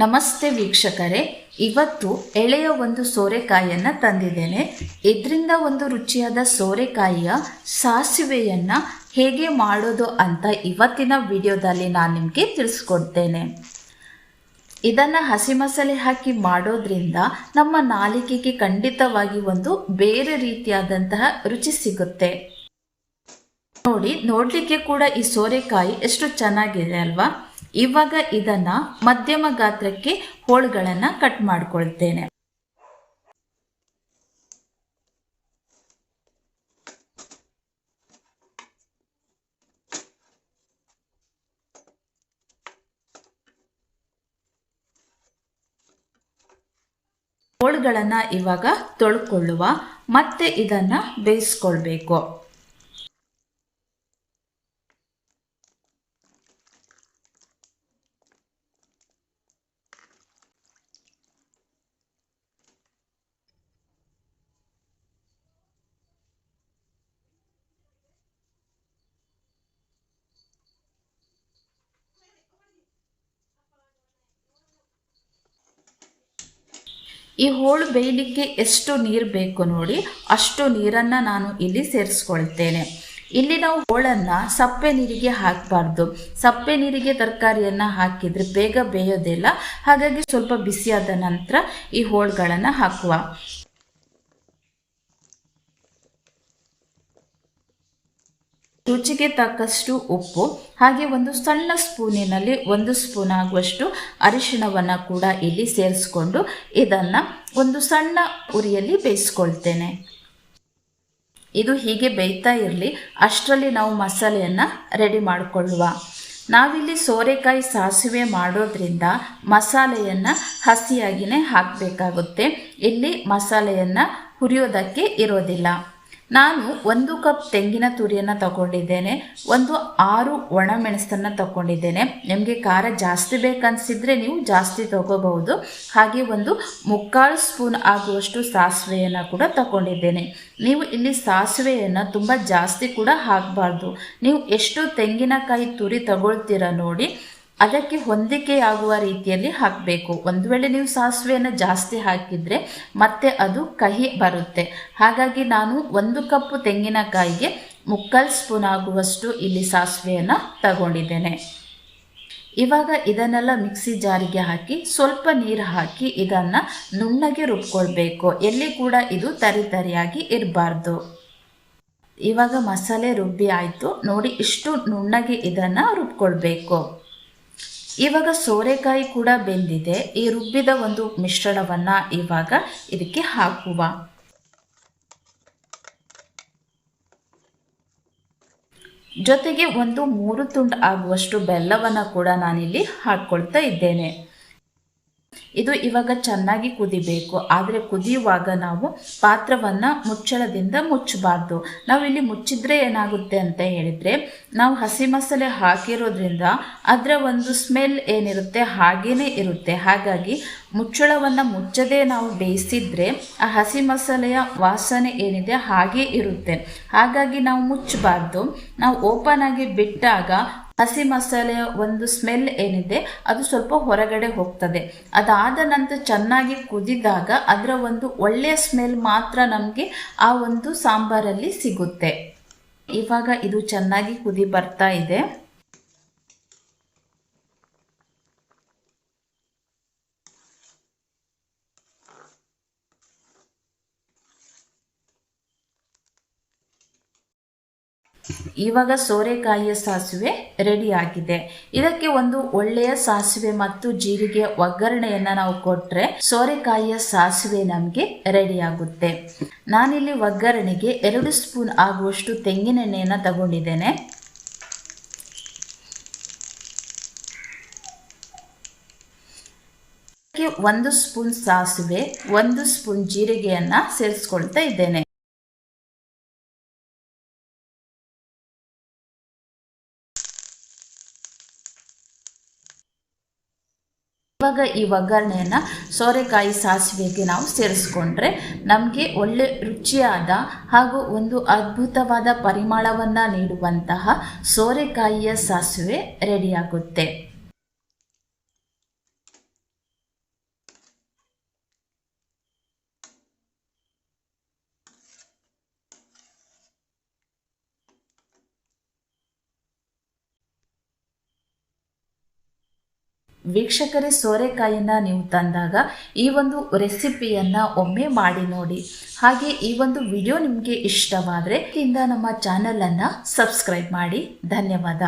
ನಮಸ್ತೆ ವೀಕ್ಷಕರೇ, ಇವತ್ತು ಎಳೆಯ ಒಂದು ಸೋರೆಕಾಯಿಯನ್ನು ತಂದಿದ್ದೇನೆ. ಇದರಿಂದ ಒಂದು ರುಚಿಯಾದ ಸೋರೆಕಾಯಿಯ ಸಾಸಿವೆಯನ್ನು ಹೇಗೆ ಮಾಡೋದು ಅಂತ ಇವತ್ತಿನ ವಿಡಿಯೋದಲ್ಲಿ ನಾನು ನಿಮಗೆ ತಿಳಿಸ್ಕೊಡ್ತೇನೆ. ಇದನ್ನು ಹಸಿ ಮಸಾಲೆ ಹಾಕಿ ಮಾಡೋದ್ರಿಂದ ನಮ್ಮ ನಾಲಿಗೆಗೆ ಖಂಡಿತವಾಗಿ ಒಂದು ಬೇರೆ ರೀತಿಯಾದಂತಹ ರುಚಿ ಸಿಗುತ್ತೆ. ನೋಡಿ, ನೋಡಲಿಕ್ಕೆ ಕೂಡ ಈ ಸೋರೆಕಾಯಿ ಎಷ್ಟು ಚೆನ್ನಾಗಿದೆ ಅಲ್ವಾ? ಇವಾಗ ಇದನ್ನ ಮಧ್ಯಮ ಗಾತ್ರಕ್ಕೆ ಹೋಳುಗಳನ್ನು ಕಟ್ ಮಾಡ್ಕೊಳ್ತೇನೆ. ಹೋಳುಗಳನ್ನು ಇವಾಗ ತೊಳ್ಕೊಳ್ಳುವ ಮತ್ತೆ ಇದನ್ನ ಬೇಯಿಸ್ಕೊಳ್ಬೇಕು. ಈ ಹೋಳು ಬೇಯಲಿಕ್ಕೆ ಎಷ್ಟು ನೀರು ಬೇಕು ನೋಡಿ, ಅಷ್ಟು ನೀರನ್ನು ನಾನು ಇಲ್ಲಿ ಸೇರಿಸ್ಕೊಳ್ತೇನೆ. ಇಲ್ಲಿ ನಾವು ಹೋಳನ್ನು ಸಪ್ಪೆ ನೀರಿಗೆ ಹಾಕಬಾರ್ದು. ಸಪ್ಪೆ ನೀರಿಗೆ ತರಕಾರಿಯನ್ನು ಹಾಕಿದರೆ ಬೇಗ ಬೇಯೋದಿಲ್ಲ. ಹಾಗಾಗಿ ಸ್ವಲ್ಪ ಬಿಸಿಯಾದ ನಂತರ ಈ ಹೋಳುಗಳನ್ನು ಹಾಕುವ. ರುಚಿಗೆ ತಕ್ಕಷ್ಟು ಉಪ್ಪು, ಹಾಗೆ ಒಂದು ಸಣ್ಣ ಸ್ಪೂನಿನಲ್ಲಿ ಒಂದು ಸ್ಪೂನ್ ಆಗುವಷ್ಟು ಅರಿಶಿಣವನ್ನು ಕೂಡ ಇಲ್ಲಿ ಸೇರಿಸ್ಕೊಂಡು ಇದನ್ನು ಒಂದು ಸಣ್ಣ ಉರಿಯಲ್ಲಿ ಬೇಯಿಸ್ಕೊಳ್ತೇನೆ. ಇದು ಹೀಗೆ ಬೇಯ್ತಾ ಇರಲಿ, ಅಷ್ಟರಲ್ಲಿ ನಾವು ಮಸಾಲೆಯನ್ನು ರೆಡಿ ಮಾಡಿಕೊಳ್ಳುವ. ನಾವಿಲ್ಲಿ ಸೋರೆಕಾಯಿ ಸಾಸಿವೆ ಮಾಡೋದ್ರಿಂದ ಮಸಾಲೆಯನ್ನು ಹಸಿಯಾಗಿಯೇ ಹಾಕಬೇಕಾಗುತ್ತೆ. ಇಲ್ಲಿ ಮಸಾಲೆಯನ್ನು ಹುರಿಯೋದಕ್ಕೆ ಇರೋದಿಲ್ಲ. ನಾನು ಒಂದು ಕಪ್ ತೆಂಗಿನ ತುರಿಯನ್ನು ತಗೊಂಡಿದ್ದೇನೆ, ಒಂದು ಆರು ಒಣಮೆಣಸನ್ನು ತಗೊಂಡಿದ್ದೇನೆ. ನಿಮಗೆ ಖಾರ ಜಾಸ್ತಿ ಬೇಕನ್ನಿಸಿದರೆ ನೀವು ಜಾಸ್ತಿ ತಗೋಬಹುದು. ಹಾಗೆ ಒಂದು ಮುಕ್ಕಾಲು ಸ್ಪೂನ್ ಆಗುವಷ್ಟು ಸಾಸಿವೆಯನ್ನು ಕೂಡ ತಗೊಂಡಿದ್ದೇನೆ. ನೀವು ಇಲ್ಲಿ ಸಾಸಿವೆಯನ್ನು ತುಂಬ ಜಾಸ್ತಿ ಕೂಡ ಹಾಕಬಾರ್ದು. ನೀವು ಎಷ್ಟು ತೆಂಗಿನಕಾಯಿ ತುರಿ ತಗೊಳ್ತೀರ ನೋಡಿ ಅದಕ್ಕೆ ಹೊಂದಿಕೆಯಾಗುವ ರೀತಿಯಲ್ಲಿ ಹಾಕಬೇಕು. ಒಂದು ವೇಳೆ ನೀವು ಸಾಸಿವೆಯನ್ನು ಜಾಸ್ತಿ ಹಾಕಿದರೆ ಮತ್ತೆ ಅದು ಕಹಿ ಬರುತ್ತೆ. ಹಾಗಾಗಿ ನಾನು ಒಂದು ಕಪ್ಪು ತೆಂಗಿನಕಾಯಿಗೆ ಮುಕ್ಕಾಲು ಸ್ಪೂನ್ ಆಗುವಷ್ಟು ಇಲ್ಲಿ ಸಾಸಿವೆಯನ್ನು ತಗೊಂಡಿದ್ದೇನೆ. ಇವಾಗ ಇದನ್ನೆಲ್ಲ ಮಿಕ್ಸಿ ಜಾರಿಗೆ ಹಾಕಿ ಸ್ವಲ್ಪ ನೀರು ಹಾಕಿ ಇದನ್ನು ನುಣ್ಣಗೆ ರುಬ್ಕೊಳ್ಬೇಕು. ಎಲ್ಲಿ ಕೂಡ ಇದು ತರಿ ತರಿಯಾಗಿ ಇರಬಾರ್ದು. ಇವಾಗ ಮಸಾಲೆ ರುಬ್ಬಿ ಆಯಿತು. ನೋಡಿ ಇಷ್ಟು ನುಣ್ಣಗೆ ಇದನ್ನು ರುಬ್ಕೊಳ್ಬೇಕು. ಇವಾಗ ಸೋರೆಕಾಯಿ ಕೂಡ ಬೆಂದಿದೆ. ಈ ರುಬ್ಬಿದ ಒಂದು ಮಿಶ್ರಣವನ್ನ ಇವಾಗ ಇದಕ್ಕೆ ಹಾಕುವ. ಜೊತೆಗೆ ಒಂದು ಮೂರು ತುಂಡು ಆಗುವಷ್ಟು ಬೆಲ್ಲವನ್ನು ಕೂಡ ನಾನಿಲ್ಲಿ ಹಾಕ್ಕೊಳ್ತಾ ಇದ್ದೇನೆ. ಇದು ಇವಾಗ ಚೆನ್ನಾಗಿ ಕುದಿಬೇಕು. ಆದರೆ ಕುದಿಯುವಾಗ ನಾವು ಪಾತ್ರವನ್ನು ಮುಚ್ಚಳದಿಂದ ಮುಚ್ಚಬಾರ್ದು. ನಾವು ಇಲ್ಲಿ ಮುಚ್ಚಿದ್ರೆ ಏನಾಗುತ್ತೆ ಅಂತ ಹೇಳಿದರೆ, ನಾವು ಹಸಿ ಮಸಾಲೆ ಹಾಕಿರೋದ್ರಿಂದ ಅದರ ಒಂದು ಸ್ಮೆಲ್ ಏನಿರುತ್ತೆ ಹಾಗೇ ಇರುತ್ತೆ. ಹಾಗಾಗಿ ಮುಚ್ಚಳವನ್ನು ಮುಚ್ಚದೆ ನಾವು ಬೇಯಿಸಿದರೆ ಆ ಹಸಿ ಮಸಾಲೆಯ ವಾಸನೆ ಏನಿದೆ ಹಾಗೇ ಇರುತ್ತೆ. ಹಾಗಾಗಿ ನಾವು ಮುಚ್ಚಬಾರ್ದು. ನಾವು ಓಪನ್ ಆಗಿ ಬಿಟ್ಟಾಗ ಹಸಿ ಮಸಾಲೆಯ ಒಂದು ಸ್ಮೆಲ್ ಏನಿದೆ, ಅದು ಸ್ವಲ್ಪ ಹೊರಗಡೆ ಹೋಗ್ತದೆ. ಅದಾದ ನಂತರ ಚೆನ್ನಾಗಿ ಕುದಿದಾಗ ಅದರ ಒಂದು ಒಳ್ಳೆಯ ಸ್ಮೆಲ್ ಮಾತ್ರ ನಮಗೆ ಆ ಒಂದು ಸಾಂಬಾರಲ್ಲಿ ಸಿಗುತ್ತೆ. ಇವಾಗ ಇದು ಚೆನ್ನಾಗಿ ಕುದಿ ಬರ್ತಾ ಇದೆ. ಇವಾಗ ಸೋರೆಕಾಯಿಯ ಸಾಸಿವೆ ರೆಡಿ ಆಗಿದೆ. ಇದಕ್ಕೆ ಒಂದು ಒಳ್ಳೆಯ ಸಾಸಿವೆ ಮತ್ತು ಜೀರಿಗೆ ಒಗ್ಗರಣೆಯನ್ನ ನಾವು ಕೊಟ್ರೆ ಸೋರೆಕಾಯಿಯ ಸಾಸಿವೆ ನಮಗೆ ರೆಡಿಯಾಗುತ್ತೆ ನಾನಿಲ್ಲಿ ಒಗ್ಗರಣೆಗೆ ಎರಡು ಸ್ಪೂನ್ ಆಗುವಷ್ಟು ತೆಂಗಿನೆಣ್ಣೆಯನ್ನು ತಗೊಂಡಿದ್ದೇನೆ. ಒಂದು ಸ್ಪೂನ್ ಸಾಸಿವೆ, ಒಂದು ಸ್ಪೂನ್ ಜೀರಿಗೆಯನ್ನ ಸೇರಿಸ್ಕೊಳ್ತಾ ಇದ್ದೇನೆ. ಇವಾಗ ಈ ಒಗ್ಗರಣೆಯನ್ನು ಸೋರೆಕಾಯಿ ಸಾಸಿವೆಗೆ ನಾವು ಸೇರಿಸ್ಕೊಂಡ್ರೆ ನಮಗೆ ಒಳ್ಳೆ ರುಚಿಯಾದ ಹಾಗೂ ಒಂದು ಅದ್ಭುತವಾದ ಪರಿಮಳವನ್ನು ನೀಡುವಂತಹ ಸೋರೆಕಾಯಿಯ ಸಾಸಿವೆ ರೆಡಿಯಾಗುತ್ತೆ ವೀಕ್ಷಕರೇ ಸೋರೆಕಾಯಿಯನ್ನು ನೀವು ತಂದಾಗ ಈ ಒಂದು ರೆಸಿಪಿಯನ್ನು ಒಮ್ಮೆ ಮಾಡಿ ನೋಡಿ. ಹಾಗೆ ಈ ಒಂದು ವಿಡಿಯೋ ನಿಮಗೆ ಇಷ್ಟವಾದರೆ ಇಂದ ನಮ್ಮ ಚಾನಲನ್ನು ಸಬ್ಸ್ಕ್ರೈಬ್ ಮಾಡಿ. ಧನ್ಯವಾದ.